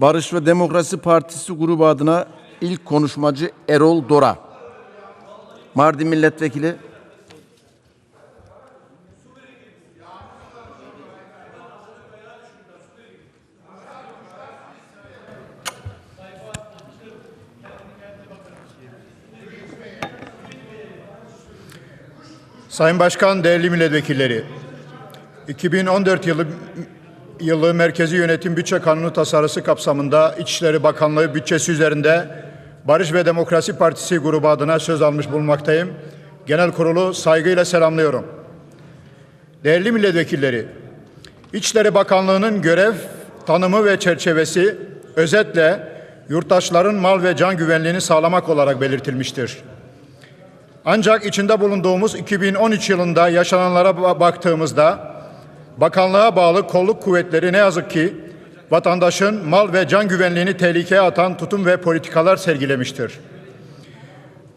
Barış ve Demokrasi Partisi grubu adına ilk konuşmacı Erol Dora. Mardin Milletvekili. Sayın Başkan, değerli milletvekilleri, 2014 yılı yılı Merkezi Yönetim Bütçe Kanunu tasarısı kapsamında İçişleri Bakanlığı bütçesi üzerinde Barış ve Demokrasi Partisi grubu adına söz almış bulunmaktayım. Genel kurulu saygıyla selamlıyorum. Değerli milletvekilleri, İçişleri Bakanlığı'nın görev, tanımı ve çerçevesi özetle yurttaşların mal ve can güvenliğini sağlamak olarak belirtilmiştir. Ancak içinde bulunduğumuz 2013 yılında yaşananlara ba- baktığımızda bakanlığa bağlı kolluk kuvvetleri ne yazık ki vatandaşın mal ve can güvenliğini tehlikeye atan tutum ve politikalar sergilemiştir.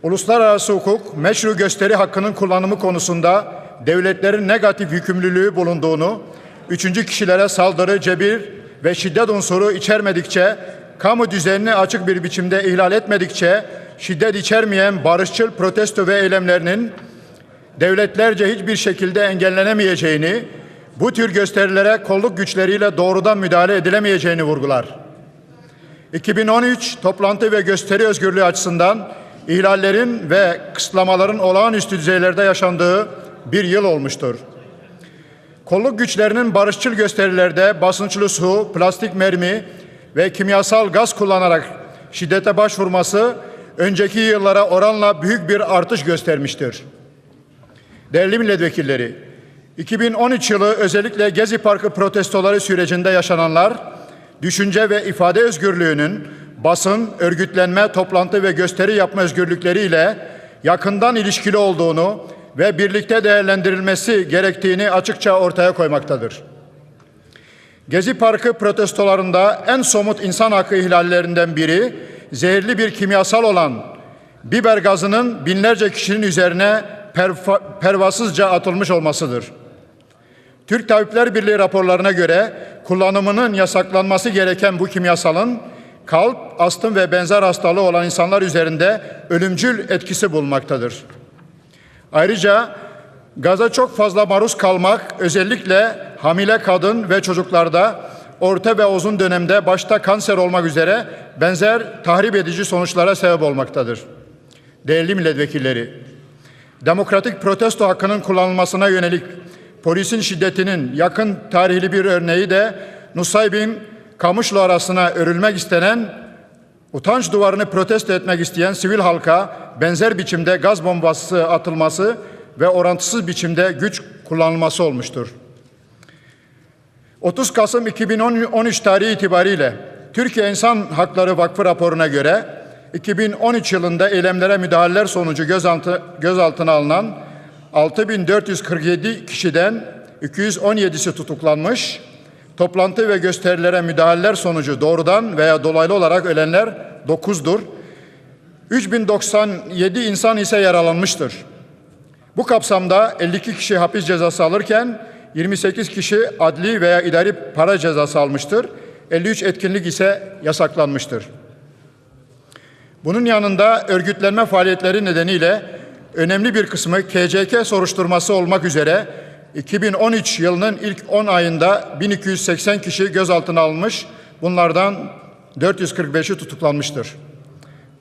Uluslararası hukuk meşru gösteri hakkının kullanımı konusunda devletlerin negatif yükümlülüğü bulunduğunu, üçüncü kişilere saldırı, cebir ve şiddet unsuru içermedikçe, kamu düzenini açık bir biçimde ihlal etmedikçe, şiddet içermeyen barışçıl protesto ve eylemlerinin devletlerce hiçbir şekilde engellenemeyeceğini, bu tür gösterilere kolluk güçleriyle doğrudan müdahale edilemeyeceğini vurgular. 2013 toplantı ve gösteri özgürlüğü açısından ihlallerin ve kısıtlamaların olağanüstü düzeylerde yaşandığı bir yıl olmuştur. Kolluk güçlerinin barışçıl gösterilerde basınçlı su, plastik mermi ve kimyasal gaz kullanarak şiddete başvurması önceki yıllara oranla büyük bir artış göstermiştir. Değerli milletvekilleri, 2013 yılı özellikle Gezi Parkı protestoları sürecinde yaşananlar, düşünce ve ifade özgürlüğünün basın, örgütlenme, toplantı ve gösteri yapma özgürlükleriyle yakından ilişkili olduğunu ve birlikte değerlendirilmesi gerektiğini açıkça ortaya koymaktadır. Gezi Parkı protestolarında en somut insan hakkı ihlallerinden biri zehirli bir kimyasal olan biber gazının binlerce kişinin üzerine pervasızca atılmış olmasıdır. Türk Tabipler Birliği raporlarına göre kullanımının yasaklanması gereken bu kimyasalın kalp, astım ve benzer hastalığı olan insanlar üzerinde ölümcül etkisi bulunmaktadır. Ayrıca gaza çok fazla maruz kalmak özellikle hamile kadın ve çocuklarda orta ve uzun dönemde başta kanser olmak üzere benzer tahrip edici sonuçlara sebep olmaktadır. Değerli milletvekilleri, demokratik protesto hakkının kullanılmasına yönelik polisin şiddetinin yakın tarihli bir örneği de Nusaybin Kamışlı arasına örülmek istenen utanç duvarını protesto etmek isteyen sivil halka benzer biçimde gaz bombası atılması ve orantısız biçimde güç kullanılması olmuştur. 30 Kasım 2013 tarihi itibariyle Türkiye İnsan Hakları Vakfı raporuna göre 2013 yılında eylemlere müdahaleler sonucu gözaltı, gözaltına alınan 6447 kişiden 217'si tutuklanmış, toplantı ve gösterilere müdahaleler sonucu doğrudan veya dolaylı olarak ölenler 9'dur. 3097 insan ise yaralanmıştır. Bu kapsamda 52 kişi hapis cezası alırken 28 kişi adli veya idari para cezası almıştır. 53 etkinlik ise yasaklanmıştır. Bunun yanında örgütlenme faaliyetleri nedeniyle önemli bir kısmı KCK soruşturması olmak üzere 2013 yılının ilk 10 ayında 1280 kişi gözaltına alınmış, bunlardan 445'i tutuklanmıştır.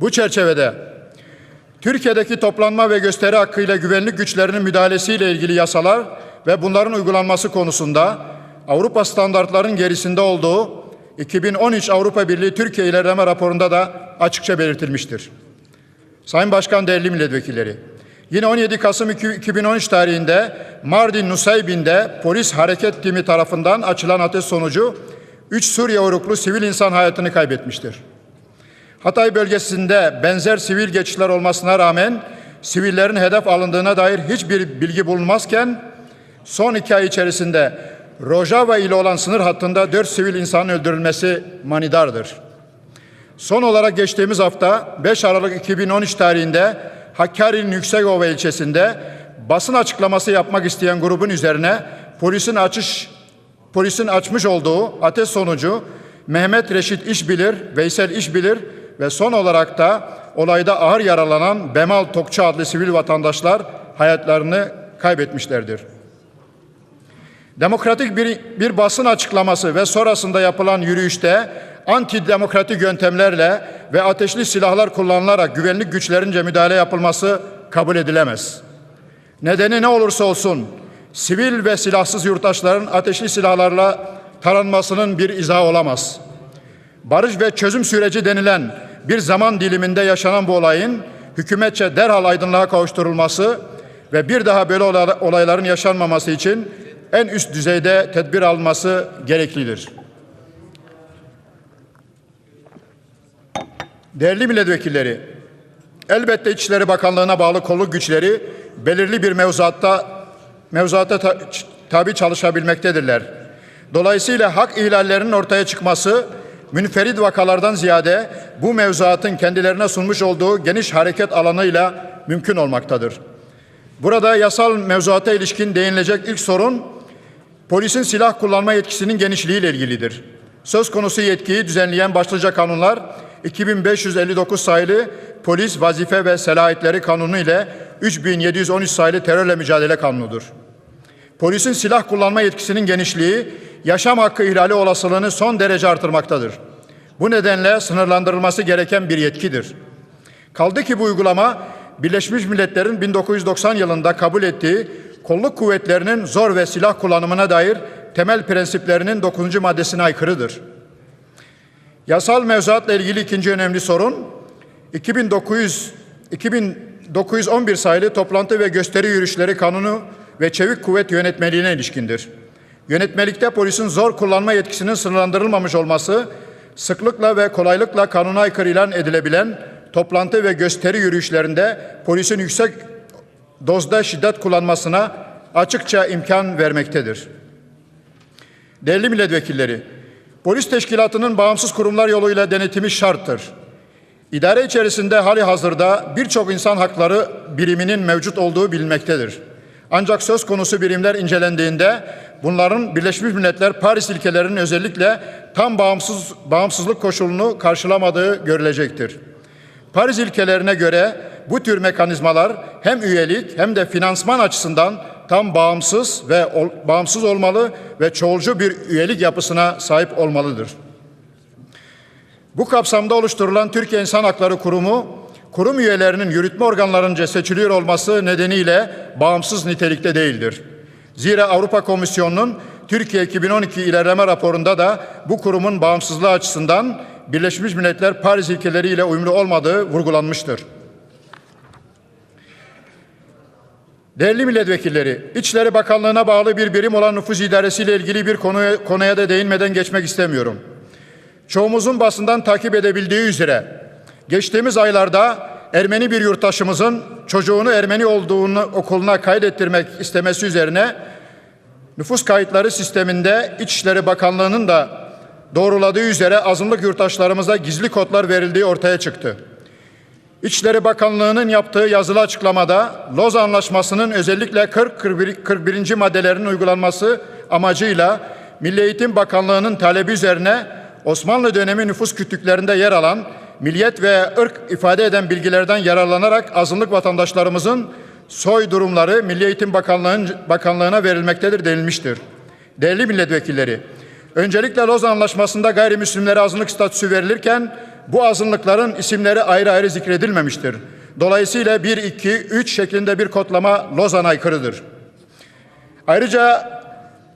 Bu çerçevede Türkiye'deki toplanma ve gösteri hakkıyla güvenlik güçlerinin müdahalesiyle ilgili yasalar ve bunların uygulanması konusunda Avrupa standartlarının gerisinde olduğu 2013 Avrupa Birliği Türkiye İlerleme Raporu'nda da açıkça belirtilmiştir. Sayın Başkan, değerli milletvekilleri, yine 17 Kasım 2013 tarihinde Mardin Nusaybin'de polis hareket timi tarafından açılan ateş sonucu 3 Suriye uyruklu sivil insan hayatını kaybetmiştir. Hatay bölgesinde benzer sivil geçişler olmasına rağmen sivillerin hedef alındığına dair hiçbir bilgi bulunmazken son iki ay içerisinde Rojava ile olan sınır hattında dört sivil insanın öldürülmesi manidardır. Son olarak geçtiğimiz hafta 5 Aralık 2013 tarihinde Hakkari'nin Yüksekova ilçesinde basın açıklaması yapmak isteyen grubun üzerine polisin açış polisin açmış olduğu ateş sonucu Mehmet Reşit İşbilir, Veysel İşbilir ve son olarak da olayda ağır yaralanan Bemal Tokçu adlı sivil vatandaşlar hayatlarını kaybetmişlerdir. Demokratik bir, bir basın açıklaması ve sonrasında yapılan yürüyüşte antidemokratik yöntemlerle ve ateşli silahlar kullanılarak güvenlik güçlerince müdahale yapılması kabul edilemez. Nedeni ne olursa olsun sivil ve silahsız yurttaşların ateşli silahlarla taranmasının bir izahı olamaz. Barış ve çözüm süreci denilen bir zaman diliminde yaşanan bu olayın hükümetçe derhal aydınlığa kavuşturulması ve bir daha böyle olay- olayların yaşanmaması için en üst düzeyde tedbir alınması gereklidir. Değerli milletvekilleri, elbette İçişleri Bakanlığı'na bağlı kolluk güçleri belirli bir mevzuatta mevzuata ta- tabi çalışabilmektedirler. Dolayısıyla hak ihlallerinin ortaya çıkması münferit vakalardan ziyade bu mevzuatın kendilerine sunmuş olduğu geniş hareket alanıyla mümkün olmaktadır. Burada yasal mevzuata ilişkin değinilecek ilk sorun polisin silah kullanma yetkisinin genişliğiyle ilgilidir. Söz konusu yetkiyi düzenleyen başlıca kanunlar 2559 sayılı Polis Vazife ve Selahiyetleri Kanunu ile 3713 sayılı Terörle Mücadele Kanunu'dur. Polisin silah kullanma yetkisinin genişliği yaşam hakkı ihlali olasılığını son derece artırmaktadır. Bu nedenle sınırlandırılması gereken bir yetkidir. Kaldı ki bu uygulama Birleşmiş Milletler'in 1990 yılında kabul ettiği kolluk kuvvetlerinin zor ve silah kullanımına dair temel prensiplerinin 9. maddesine aykırıdır. Yasal mevzuatla ilgili ikinci önemli sorun 2900 2911 sayılı toplantı ve gösteri yürüyüşleri kanunu ve çevik kuvvet yönetmeliğine ilişkindir. Yönetmelikte polisin zor kullanma yetkisinin sınırlandırılmamış olması, sıklıkla ve kolaylıkla kanuna aykırı ilan edilebilen toplantı ve gösteri yürüyüşlerinde polisin yüksek dozda şiddet kullanmasına açıkça imkan vermektedir. Değerli milletvekilleri, polis teşkilatının bağımsız kurumlar yoluyla denetimi şarttır. İdare içerisinde hali hazırda birçok insan hakları biriminin mevcut olduğu bilinmektedir. Ancak söz konusu birimler incelendiğinde bunların Birleşmiş Milletler Paris ilkelerinin özellikle tam bağımsız bağımsızlık koşulunu karşılamadığı görülecektir. Paris ilkelerine göre bu tür mekanizmalar hem üyelik hem de finansman açısından tam bağımsız ve ol- bağımsız olmalı ve çoğulcu bir üyelik yapısına sahip olmalıdır. Bu kapsamda oluşturulan Türkiye İnsan Hakları Kurumu, kurum üyelerinin yürütme organlarınca seçiliyor olması nedeniyle bağımsız nitelikte değildir. Zira Avrupa Komisyonu'nun Türkiye 2012 ilerleme raporunda da bu kurumun bağımsızlığı açısından Birleşmiş Milletler Paris ilkeleriyle uyumlu olmadığı vurgulanmıştır. Değerli milletvekilleri, İçişleri Bakanlığı'na bağlı bir birim olan nüfus idaresi ile ilgili bir konuya, konuya da değinmeden geçmek istemiyorum. Çoğumuzun basından takip edebildiği üzere geçtiğimiz aylarda Ermeni bir yurttaşımızın çocuğunu Ermeni olduğunu okuluna kaydettirmek istemesi üzerine nüfus kayıtları sisteminde İçişleri Bakanlığı'nın da doğruladığı üzere azınlık yurttaşlarımıza gizli kodlar verildiği ortaya çıktı. İçişleri Bakanlığı'nın yaptığı yazılı açıklamada Loz Anlaşması'nın özellikle 40 41, 41. maddelerinin uygulanması amacıyla Milli Eğitim Bakanlığı'nın talebi üzerine Osmanlı dönemi nüfus kütüklerinde yer alan milliyet ve ırk ifade eden bilgilerden yararlanarak azınlık vatandaşlarımızın soy durumları Milli Eğitim Bakanlığı'nın Bakanlığı'na verilmektedir denilmiştir. Değerli milletvekilleri, öncelikle Loz Anlaşması'nda gayrimüslimlere azınlık statüsü verilirken bu azınlıkların isimleri ayrı ayrı zikredilmemiştir. Dolayısıyla 1, 2, 3 şeklinde bir kodlama Lozan'a aykırıdır. Ayrıca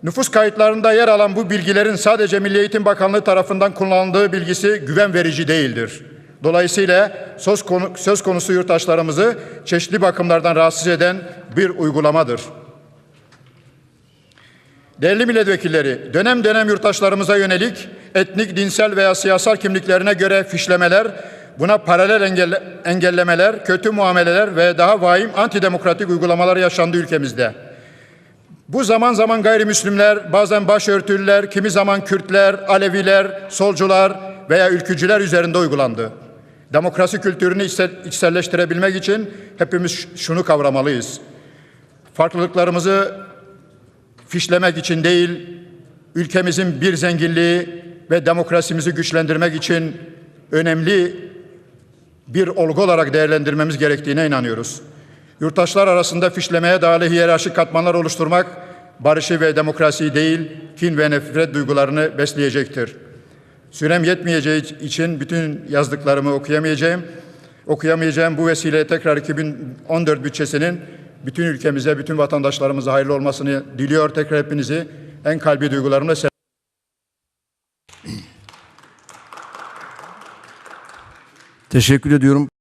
nüfus kayıtlarında yer alan bu bilgilerin sadece Milli Eğitim Bakanlığı tarafından kullanıldığı bilgisi güven verici değildir. Dolayısıyla söz konusu yurttaşlarımızı çeşitli bakımlardan rahatsız eden bir uygulamadır. Değerli milletvekilleri, dönem dönem yurttaşlarımıza yönelik etnik, dinsel veya siyasal kimliklerine göre fişlemeler, buna paralel engelle- engellemeler, kötü muameleler ve daha vahim antidemokratik uygulamalar yaşandı ülkemizde. Bu zaman zaman gayrimüslimler, bazen başörtülüler, kimi zaman Kürtler, Aleviler, solcular veya ülkücüler üzerinde uygulandı. Demokrasi kültürünü içsel- içselleştirebilmek için hepimiz şunu kavramalıyız. Farklılıklarımızı fişlemek için değil, ülkemizin bir zenginliği, ve demokrasimizi güçlendirmek için önemli bir olgu olarak değerlendirmemiz gerektiğine inanıyoruz. Yurttaşlar arasında fişlemeye dayalı hiyerarşik katmanlar oluşturmak barışı ve demokrasiyi değil, kin ve nefret duygularını besleyecektir. Sürem yetmeyeceği için bütün yazdıklarımı okuyamayacağım. Okuyamayacağım bu vesileyle tekrar 2014 bütçesinin bütün ülkemize, bütün vatandaşlarımıza hayırlı olmasını diliyor. Tekrar hepinizi en kalbi duygularımla selamlıyorum. Teşekkür ediyorum.